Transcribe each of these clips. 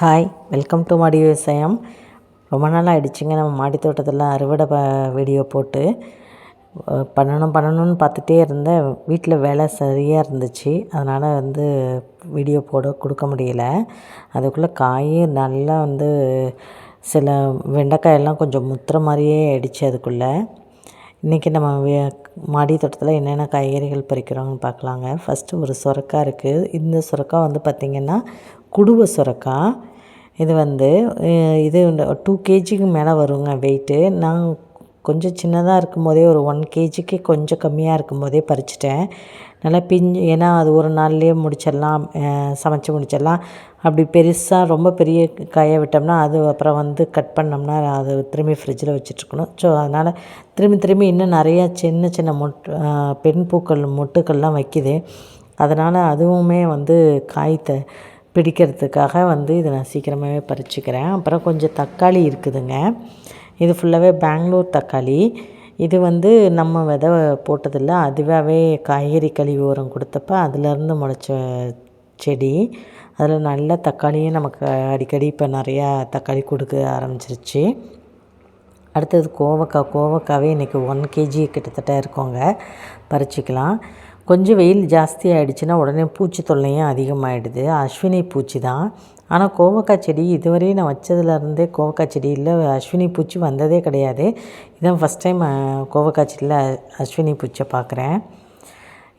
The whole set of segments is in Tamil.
ஹாய் வெல்கம் டு மாடி விவசாயம் ரொம்ப நாள் ஆயிடுச்சுங்க நம்ம மாடி தோட்டத்தில் அறுவடை ப வீடியோ போட்டு பண்ணணும் பண்ணணும்னு பார்த்துட்டே இருந்தேன். வீட்டில் வேலை சரியாக இருந்துச்சு. அதனால் வந்து வீடியோ போட கொடுக்க முடியல. அதுக்குள்ளே காய் நல்லா வந்து சில வெண்டைக்காயெல்லாம் கொஞ்சம் முத்துற மாதிரியே ஆயிடுச்சு அதுக்குள்ளே. இன்றைக்கி நம்ம வே- மாடி தோட்டத்தில் என்னென்ன காய்கறிகள் பறிக்கிறோம்னு பார்க்கலாங்க. ஃபஸ்ட்டு ஒரு சுரக்காய் இருக்குது இந்த சுரக்காய் வந்து பார்த்திங்கன்னா குடுவை சுரக்காய் இது வந்து இது டூ கேஜிக்கு மேலே வருங்க வெயிட்டு நான் கொஞ்சம் சின்னதாக இருக்கும்போதே ஒரு ஒன் கேஜிக்கு கொஞ்சம் கம்மியாக இருக்கும்போதே பறிச்சிட்டேன். நல்லா பிஞ்சு ஏன்னா அது ஒரு நாள்லேயே முடிச்சிடலாம் சமைச்சு முடிச்சிடலாம். அப்படி பெருசாக ரொம்ப பெரிய காயை விட்டோம்னா அது அப்புறம் வந்து கட் பண்ணோம்னா அது திரும்பி ஃப்ரிட்ஜில் வச்சுட்ருக்கணும். ஸோ அதனால் திரும்பி திரும்பி இன்னும் நிறையா சின்ன சின்ன மொட் பெண் பூக்கள் மொட்டுக்கள்லாம் வைக்குது. அதனால் அதுவுமே வந்து காய் த பிடிக்கிறதுக்காக வந்து இதை நான் சீக்கிரமாகவே பறிச்சுக்கிறேன். அப்புறம் கொஞ்சம் தக்காளி இருக்குதுங்க. இது ஃபுல்லாகவே பெங்களூர் தக்காளி. இது வந்து நம்ம விதை போட்டதில்ல. அதுவாகவே காய்கறி கழிவு உரம் கொடுத்தப்ப அதுலேருந்து முளைச்ச செடி. அதில் நல்ல தக்காளியும் நமக்கு அடிக்கடி இப்போ நிறையா தக்காளி கொடுக்க ஆரம்பிச்சிருச்சு. அடுத்தது கோவக்காய். கோவக்காவே இன்றைக்கி ஒன் கேஜி கிட்டத்தட்ட இருக்கோங்க. பறிச்சிக்கலாம். கொஞ்சம் வெயில் ஜாஸ்தி ஆகிடுச்சின்னா உடனே பூச்சி தொல்லையும் அதிகமாகிடுது அஸ்வினி பூச்சி தான். ஆனால் கோவக்காய் செடி இதுவரையும் நான் வச்சதுலேருந்தே கோவக்காய் செடியில் அஸ்வினி பூச்சி வந்ததே கிடையாது. இதான் ஃபஸ்ட் டைம் கோவக்காய் செடியில் அஸ்வினி பூச்சியை பார்க்குறேன்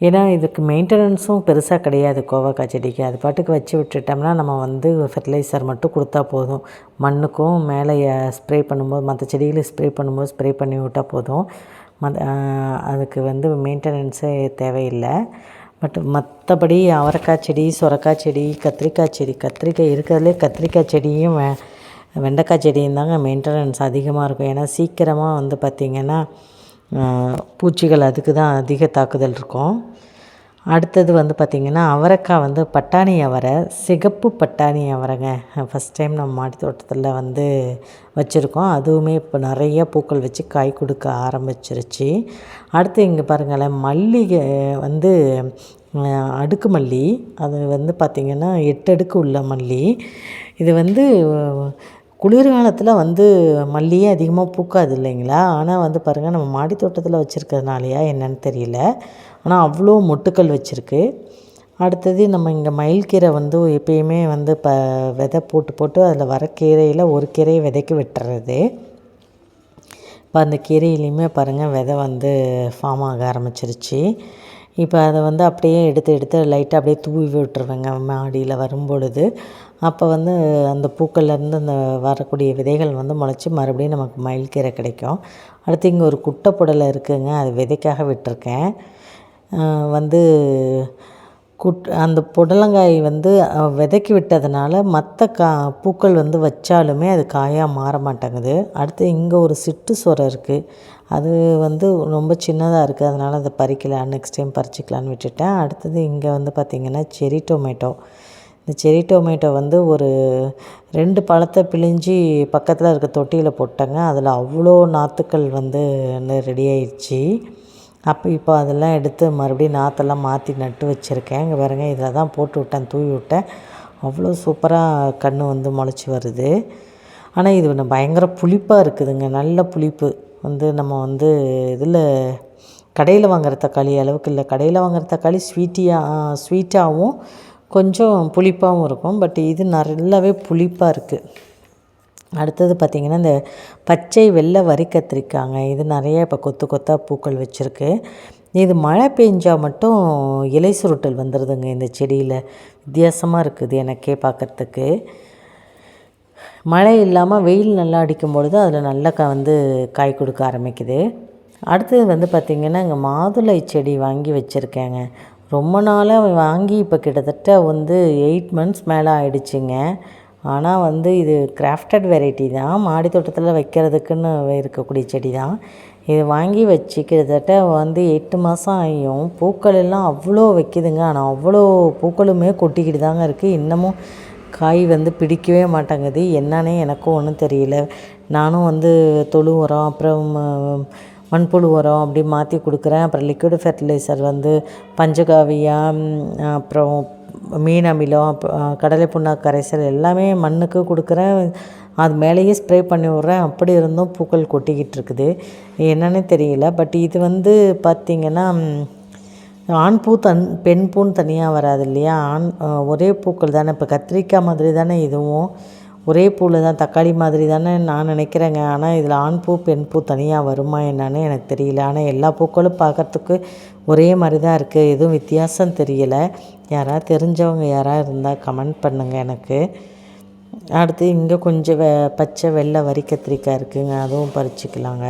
ஏன்னா இதுக்கு மெயின்டெனன்ஸும் பெருசாக கிடையாது கோவக்காய் செடிக்கு. அது பாட்டுக்கு வச்சு விட்டுட்டோம்னா நம்ம வந்து ஃபெர்டிலைசர் மட்டும் கொடுத்தா போதும். மண்ணுக்கும் மேலே ஸ்ப்ரே பண்ணும்போது மற்ற செடிகளுக்கு ஸ்ப்ரே பண்ணும்போது ஸ்ப்ரே பண்ணி விட்டால் போதும். மத அதுக்கு வந்து மெயின்டெனன்ஸே தேவையில்லை. பட் மற்றபடி அவரைக்காய் செடி சுரக்காய் செடி கத்திரிக்காய் செடி கத்திரிக்காய் இருக்கிறதுலே கத்திரிக்காய் செடியும் வெ வெண்டைக்காய் செடியும் தாங்க மெயின்டெனன்ஸ் அதிகமாக இருக்கும். ஏன்னா சீக்கிரமாக வந்து பார்த்திங்கன்னா பூச்சிகள் அதுக்கு தான் அதிக தாக்குதல் இருக்கும். அடுத்தது வந்து பார்த்திங்கன்னா அவரைக்காய் வந்து பட்டாணி அவரை சிகப்பு பட்டாணி அவரைங்க. ஃபஸ்ட் டைம் நம்ம மாடி தோட்டத்தில் வந்து வச்சுருக்கோம். அதுவுமே இப்போ நிறைய பூக்கள் வச்சு காய் கொடுக்க ஆரம்பிச்சிருச்சு. அடுத்து இங்கே பாருங்களேன் மல்லிகை வந்து அடுக்கு மல்லி அது வந்து பார்த்திங்கன்னா எட்டு அடுக்கு உள்ள மல்லி. இது வந்து குளிர்காலத்தில் வந்து மல்லியே அதிகமாக பூக்காது இல்லைங்களா? ஆனால் வந்து பாருங்கள் நம்ம மாடி தோட்டத்தில் வச்சுருக்கிறதுனாலையா என்னன்னு தெரியல. ஆனால் அவ்வளோ மொட்டுக்கள் வச்சுருக்கு. அடுத்தது நம்ம இங்கே மயில் கீரை வந்து எப்பயுமே வந்து ப விதை போட்டு போட்டு அதில் வர கீரையில் ஒரு கீரையை விதைக்கு விட்டுறது. இப்போ அந்த கீரையிலையுமே பாருங்கள் விதை வந்து ஃபார்ம் ஆக ஆரம்பிச்சிருச்சு. இப்போ அதை வந்து அப்படியே எடுத்து எடுத்து லைட்டாக அப்படியே தூவி விட்டுருவேங்க மாடியில் வரும்பொழுது. அப்போ வந்து அந்த பூக்கள்லேருந்து அந்த வரக்கூடிய விதைகள் வந்து முளைச்சி மறுபடியும் நமக்கு மயில் கீரை கிடைக்கும். அடுத்து இங்கே ஒரு குட்டை புடலை இருக்குதுங்க அது விதைக்காக விட்டிருக்கேன். வந்து குட் அந்த புடலங்காய் வந்து விதைக்கி விட்டதுனால மற்ற கா பூக்கள் வந்து வச்சாலுமே அது காயாக மாற மாட்டேங்குது. அடுத்து இங்கே ஒரு சிட்டு சொரை இருக்குது அது வந்து ரொம்ப சின்னதாக இருக்குது அதனால் அதை பறிக்கலாம். நெக்ஸ்ட் டைம் பறிச்சிக்கலான்னு விட்டுட்டேன். அடுத்தது இங்கே வந்து பார்த்திங்கன்னா செரி டொமேட்டோ. இந்த செரி டொமேட்டோ வந்து ஒரு ரெண்டு பழத்தை பிழிஞ்சு பக்கத்தில் இருக்க தொட்டியில் போட்டேங்க. அதில் அவ்வளோ நாற்றுக்கள் வந்து ரெடி ஆயிடுச்சு. அப்போ இப்போ அதெல்லாம் எடுத்து மறுபடியும் நாற்றெல்லாம் மாற்றி நட்டு வச்சுருக்கேன். இங்கே பாருங்கள் இதில் தான் போட்டு விட்டேன் தூவி விட்டேன். அவ்வளோ சூப்பராக கன்று வந்து முளைச்சி வருது. ஆனால் இது ஒன்று பயங்கர புளிப்பாக இருக்குதுங்க. நல்ல புளிப்பு. வந்து நம்ம வந்து இதில் கடையில் வாங்குற தக்காளி அளவுக்கு இல்லை. கடையில் வாங்குற தக்காளி ஸ்வீட்டியாக ஸ்வீட்டாகவும் கொஞ்சம் புளிப்பாகவும் இருக்கும். பட் இது நல்லாவே புளிப்பாக இருக்குது அடுத்தது பார்த்திங்கன்னா இந்த பச்சை வெள்ளை வரி கத்திரிக்காங்க. இது நிறைய இப்போ கொத்து கொத்தாக பூக்கள் வச்சுருக்கு. இது மழை பெஞ்சால் மட்டும் இலை சுருட்டல் வந்துடுதுங்க இந்த செடியில். வித்தியாசமாக இருக்குது எனக்கே பார்க்குறதுக்கு மழை இல்லாமல் வெயில் நல்லா அடிக்கும் பொழுது அதில் நல்லா க வந்து காய் கொடுக்க ஆரம்பிக்குது. அடுத்தது வந்து பார்த்திங்கன்னா இங்கே மாதுளை செடி வாங்கி வச்சுருக்கேங்க. ரொம்ப நாளாக வாங்கி இப்போ கிட்டத்தட்ட வந்து எயிட் மந்த்ஸ் மேலே ஆயிடுச்சுங்க. ஆனால் வந்து இது கிராஃப்டட் வெரைட்டி தான். மாடி தோட்டத்தில் வைக்கிறதுக்குன்னு இருக்கக்கூடிய செடி தான் இது வாங்கி வச்சு கிட்டத்தட்ட வந்து எட்டு மாதம் ஆகியும். பூக்கள் எல்லாம் அவ்வளோ வைக்கிதுங்க. ஆனால் அவ்வளோ பூக்களுமே கொட்டிக்கிட்டு தாங்க இருக்குது இன்னமும் காய் வந்து பிடிக்கவே மாட்டேங்குது. என்னன்னே எனக்கும் ஒன்றும் தெரியல. நானும் வந்து தொழு உரம் அப்புறம் மண்புழு உரம் அப்படி மாற்றி கொடுக்குறேன். அப்புறம் லிக்விட் ஃபெர்டிலைசர் வந்து பஞ்சகாவியா அப்புறம் மீன் அமிலம் கடலை புண்ணாக்கு கரைசல் எல்லாமே மண்ணுக்கு கொடுக்குறேன். அது மேலேயே ஸ்ப்ரே பண்ணி விட்றேன். அப்படி இருந்தும் பூக்கள் கொட்டிக்கிட்டு இருக்குது. என்னன்னு தெரியல. பட் இது வந்து பார்த்திங்கன்னா ஆண் பூ தன் பெண் பூன்னு தனியாக வராது இல்லையா? ஆண் ஒரே பூக்கள் தானே. இப்போ கத்திரிக்காய் மாதிரி தானே இதுவும். ஒரே பூவில் தான் தக்காளி மாதிரி தானே நான் நினைக்கிறேங்க. ஆனால் இதில் ஆண் பூ பெண் பூ தனியாக வருமா என்னன்னு எனக்கு தெரியல. ஆனால் எல்லா பூக்களும் பார்க்கறதுக்கு ஒரே மாதிரி தான் இருக்குது எதுவும் வித்தியாசம் தெரியலை. யாராவது தெரிஞ்சவங்க யாராவது இருந்தால் கமெண்ட் பண்ணுங்கள் எனக்கு. அடுத்து இங்கே கொஞ்சம் வெ பச்சை வெள்ளை வரி கத்திரிக்காய் இருக்குதுங்க அதுவும் பறிச்சிக்கலாங்க.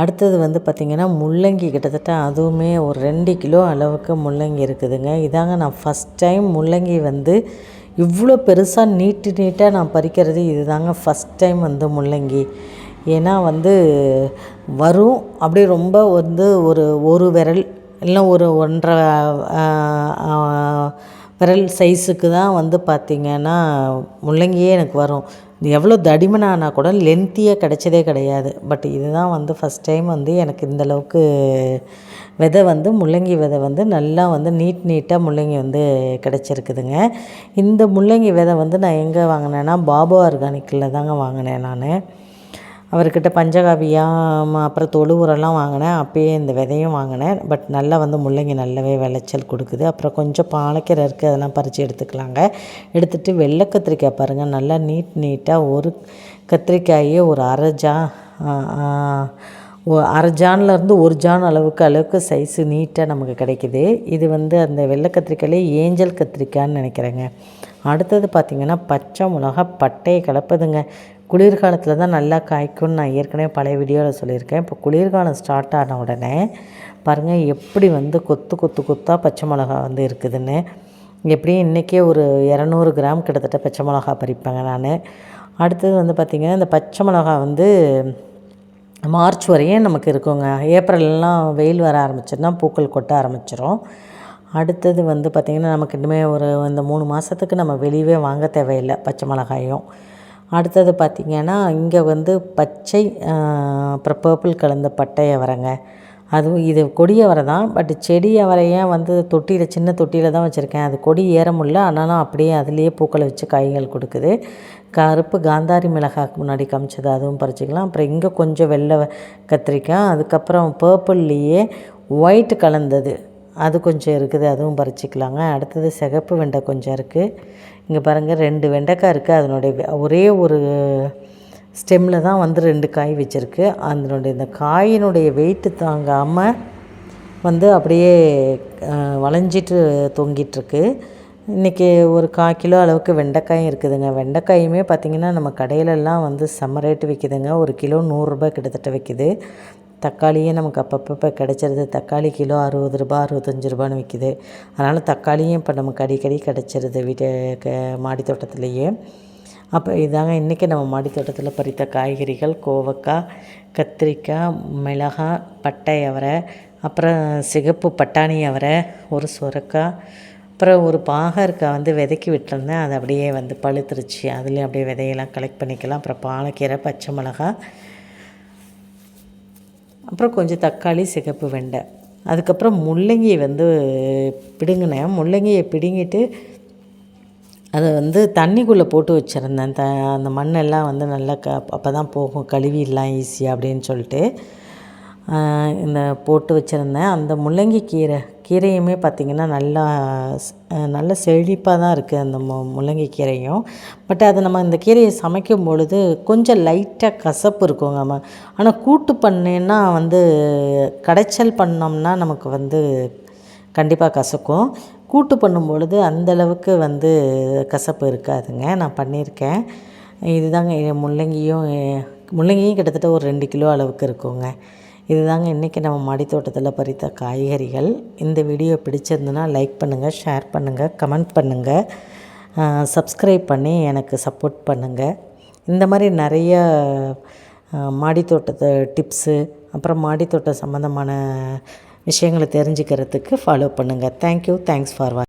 அடுத்தது வந்து பார்த்திங்கன்னா முள்ளங்கி கிட்டத்தட்ட அதுவுமே ஒரு ரெண்டு கிலோ அளவுக்கு முள்ளங்கி இருக்குதுங்க. இதாங்க நான் ஃபஸ்ட் டைம் முள்ளங்கி வந்து இவ்வளோ பெருசாக நீட்டு நீட்டாக நான் பறிக்கிறது. இதுதாங்க ஃபஸ்ட் டைம் வந்து முள்ளங்கி. ஏன்னா வந்து வரும். அப்படியே ரொம்ப வந்து ஒரு ஒரு விரல் இல்லை ஒரு ஒன்றரை விரல் சைஸுக்கு தான் வந்து பார்த்திங்கன்னா முள்ளங்கியே எனக்கு வரும். இது எவ்வளோ தடிமனானா கூட லென்த்தியாக கிடைச்சதே கிடையாது. பட் இதுதான் வந்து ஃபஸ்ட் டைம் வந்து எனக்கு இந்த அளவுக்கு விதை வந்து முள்ளங்கி விதை வந்து நல்லா வந்து நீட் நீட்டாக முள்ளங்கி வந்து கிடச்சிருக்குதுங்க. இந்த முள்ளங்கி விதை வந்து நான் எங்கே வாங்கினேன்னா பாபு ஆர்கானிக்கில் தாங்க வாங்கினேன் நான். அவர்கிட்ட பஞ்சகாவியா அப்புறம் தொழு உரம்லாம் வாங்கினேன். அப்பயே இந்த விதையும் வாங்கினேன். பட் நல்லா வந்து முள்ளங்கி நல்லாவே விளைச்சல் கொடுக்குது. அப்புறம் கொஞ்சம் பாலக்கீரை இருக்குது அதெல்லாம் பறித்து எடுத்துக்கலாங்க. எடுத்துகிட்டு வெள்ளை கத்திரிக்காய் பாருங்கள் நல்லா நீட் நீட்டாக ஒரு கத்திரிக்காயே ஒரு அரை ஜா அரை ஜான்லேருந்து ஒரு ஜான் அளவுக்கு அளவுக்கு சைஸு நீட்டாக நமக்கு கிடைக்குது. இது வந்து அந்த வெள்ளை கத்திரிக்காயிலே ஏஞ்சல் கத்திரிக்காய்ன்னு நினைக்கிறேங்க. அடுத்தது பார்த்திங்கன்னா பச்சை மிளகா பட்டையை கலப்பதுங்க. குளிர்காலத்தில் தான் நல்லா காய்க்கும்னு நான் ஏற்கனவே பழைய வீடியோவில் சொல்லியிருக்கேன். இப்போ குளிர்காலம் ஸ்டார்ட் ஆன உடனே பாருங்கள் எப்படி வந்து கொத்து கொத்து கொத்தாக பச்சை மிளகா வந்து இருக்குதுன்னு. எப்படியும் இன்றைக்கே ஒரு இரநூறு கிராம் கிட்டத்தட்ட பச்சை மிளகா பறிப்பேங்க நான். அடுத்தது வந்து பார்த்திங்கன்னா இந்த பச்சை மிளகா வந்து மார்ச் வரையும் நமக்கு இருக்குங்க. ஏப்ரல்லாம் வெயில் வர ஆரம்பிச்சிருந்தா பூக்கள் கொட்ட ஆரம்பிச்சிரும். அடுத்தது வந்து பார்த்திங்கன்னா நமக்கு இனிமேல் ஒரு இந்த மூணு மாதத்துக்கு நம்ம வெளியவே வாங்க தேவையில்லை பச்சை மிளகாயும். அடுத்தது பார்த்திங்கன்னா இங்கே வந்து பச்சை அப்புறம் பர்பிள் கலந்த பட்டை அவரைங்க. அதுவும் இது கொடி அவரை தான். பட் செடி அவரையை வந்து தொட்டியில் சின்ன தொட்டியில் தான் வச்சுருக்கேன். அது கொடி ஏற முடியல. ஆனாலும் அப்படியே அதுலேயே பூக்களை வச்சு காய்கள் கொடுக்குது. கருப்பு காந்தாரி மிளகாய்க்கு முன்னாடி காமிச்சது அதுவும் பறிச்சிக்கலாம். அப்புறம் இங்கே கொஞ்சம் வெள்ளை கத்திரிக்காய். அதுக்கப்புறம் பர்பிள்லேயே ஒயிட் கலந்தது. அது கொஞ்சம் இருக்குது அதுவும் பறிச்சிக்கலாங்க. அடுத்தது சிகப்பு வெண்டை கொஞ்சம் இருக்குது இங்கே பாருங்கள் ரெண்டு வெண்டைக்காய் இருக்குது அதனுடைய ஒரே ஒரு ஸ்டெம்மில் தான் வந்து ரெண்டு காய் வச்சுருக்கு. அதனுடைய இந்த காயினுடைய வெயிட்டு தாங்காமல் வந்து அப்படியே வளைஞ்சிட்டு தொங்கிட்டுருக்கு. இன்றைக்கி ஒரு கால் கிலோ அளவுக்கு வெண்டைக்காயும் இருக்குதுங்க. வெண்டைக்காயுமே பார்த்திங்கன்னா நம்ம கடையிலெல்லாம் வந்து செம்ம ரேட்டு விற்கிதுங்க ஒரு கிலோ நூறுரூபா கிட்டத்தட்ட விற்கிது தக்காளியே நமக்கு அப்பப்போ கிடச்சிருது. தக்காளி கிலோ அறுபது ரூபா அறுபத்தஞ்சு ரூபான்னு விற்கிது அதனால் தக்காளியும் இப்போ நமக்கு அடிக்கடி கிடச்சிருது வீட்டு க மாடி தோட்டத்துலேயே. அப்போ இதாங்க இன்றைக்கி நம்ம மாடி தோட்டத்தில் பறித்த காய்கறிகள். கோவக்காய் கத்திரிக்காய் மிளகாய் பட்டை அவரை அப்புறம் சிகப்பு பட்டாணி அவரை ஒரு சுரக்காய் அப்புறம் ஒரு பாகற்காய் வந்து விதைக்கி விட்டுருந்தேன். அது அப்படியே வந்து பழுத்துருச்சு. அதுலேயும் அப்படியே விதையெல்லாம் கலெக்ட் பண்ணிக்கலாம். அப்புறம் பாலக்கீரை பச்சை மிளகாய் அப்புறம் கொஞ்சம் தக்காளி சிகப்பு வெண்டை. அதுக்கப்புறம் முள்ளங்கி வந்து பிடுங்கினேன். முள்ளங்கியை பிடுங்கிட்டு அதை வந்து தண்ணிக்குள்ளே போட்டு வச்சுருந்தேன். த அந்த மண்ணெல்லாம் வந்து நல்லா க அப்போ தான் போகும். கழுவிடலாம் ஈஸியாக அப்படின்னு சொல்லிட்டு இந்த போட்டு வச்சுருந்தேன். அந்த முள்ளங்கி கீரை கீரையுமே பார்த்திங்கன்னா நல்லா நல்ல செழிப்பாக தான் இருக்குது அந்த மு முள்ளங்கி கீரையும். பட் அது நம்ம இந்த கீரையை சமைக்கும் பொழுது கொஞ்சம் லைட்டாக கசப்பு இருக்குங்க நம்ம ஆனால் கூட்டு பண்ணேன்னா வந்து கடைச்சல் பண்ணோம்னா நமக்கு வந்து கண்டிப்பாக கசக்கும். கூட்டு பண்ணும் பொழுது அந்த அளவுக்கு வந்து கசப்பு இருக்காதுங்க. நான் பண்ணியிருக்கேன். இதுதாங்க முள்ளங்கியும் முள்ளங்கியும் கிட்டத்தட்ட ஒரு ரெண்டு கிலோ அளவுக்கு இருக்குங்க. இதுதாங்க இன்றைக்கி நம்ம மாடி தோட்டத்தில் பறித்த காய்கறிகள். இந்த வீடியோ பிடிச்சிருந்துன்னா லைக் பண்ணுங்கள் ஷேர் பண்ணுங்கள் கமெண்ட் பண்ணுங்கள் சப்ஸ்கிரைப் பண்ணி எனக்கு சப்போர்ட் பண்ணுங்கள் இந்த மாதிரி நிறைய அஹ், மாடி தோட்டத்தை டிப்ஸு அப்புறம் மாடி தோட்டம் சம்மந்தமான விஷயங்களை தெரிஞ்சுக்கிறதுக்கு ஃபாலோ பண்ணுங்கள் தேங்க்யூ தேங்க்ஸ் ஃபார் வாட்சிங்